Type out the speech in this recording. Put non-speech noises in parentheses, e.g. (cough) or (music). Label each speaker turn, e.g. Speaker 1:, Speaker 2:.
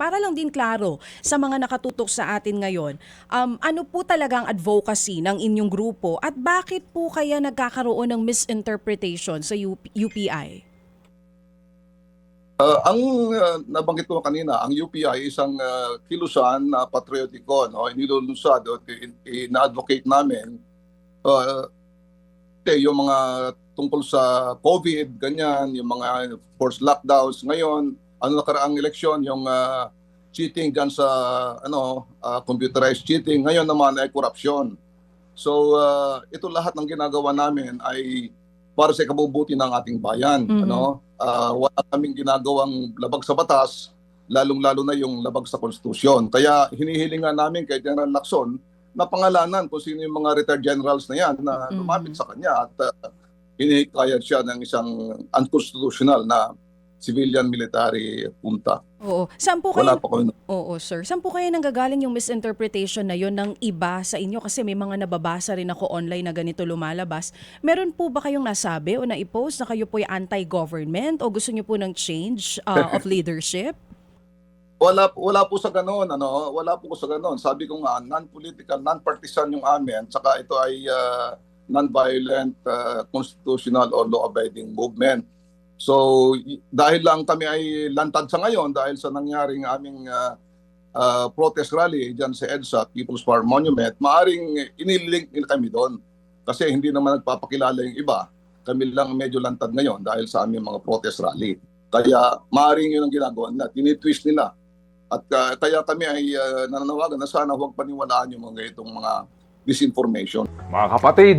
Speaker 1: para lang din klaro sa mga nakatutok sa atin ngayon, um, ano po talagang advocacy ng inyong grupo at bakit po kaya nagkakaroon ng misinterpretation sa UP- UPI?
Speaker 2: Uh, ang uh, nabanggit ko kanina, ang UPI isang uh, kilusan na patriotiko, no? Inilulunsad o in- ina-advocate namin uh, eh, yung mga tungkol sa COVID, ganyan, yung mga forced lockdowns. Ngayon, ano nakaraang eleksyon, yung uh, cheating dyan sa ano uh, computerized cheating. Ngayon naman ay korupsyon. So, uh, ito lahat ng ginagawa namin ay para sa kabubuti ng ating bayan.
Speaker 1: Mhm.
Speaker 2: Ano? Ah, wala kaming ginagawang labag sa batas, lalong-lalo na yung labag sa konstitusyon. Kaya hinihilingan namin kay General Lacson na pangalanan kung sino yung mga retired generals na yan na
Speaker 1: Mhm.
Speaker 2: lumapit sa kanya at uh, hinihikayat siya ng isang unconstitutional na civilian military punta.
Speaker 1: Oo. Saan po
Speaker 2: Wala
Speaker 1: kayo,
Speaker 2: pa kami
Speaker 1: oo, sir. Saan po kayo nanggagaling yung misinterpretation na yon ng iba sa inyo? Kasi may mga nababasa rin ako online na ganito lumalabas. Meron po ba kayong nasabi o na-post na kayo po yung anti-government o gusto niyo po ng change uh, (laughs) of leadership?
Speaker 2: Wala wala po sa ganoon ano, wala po sa ganoon. Sabi ko nga non-political, non-partisan yung amin, saka ito ay ah, non-violent ah, constitutional or law-abiding movement. So dahil lang kami ay lantad sa ngayon dahil sa nangyaring aming ah, ah, protest rally diyan sa EDSA, People's Power Monument, maaring inilink nila kami doon. Kasi hindi naman nagpapakilala yung iba. Kami lang medyo lantad ngayon dahil sa aming mga protest rally. Kaya maaring yun ang ginagawa nila. Tinitwist nila. At uh, kaya kami ay uh, nananawagan na sana huwag paniwalaan yung mga itong mga disinformation.
Speaker 3: Mga kapatid,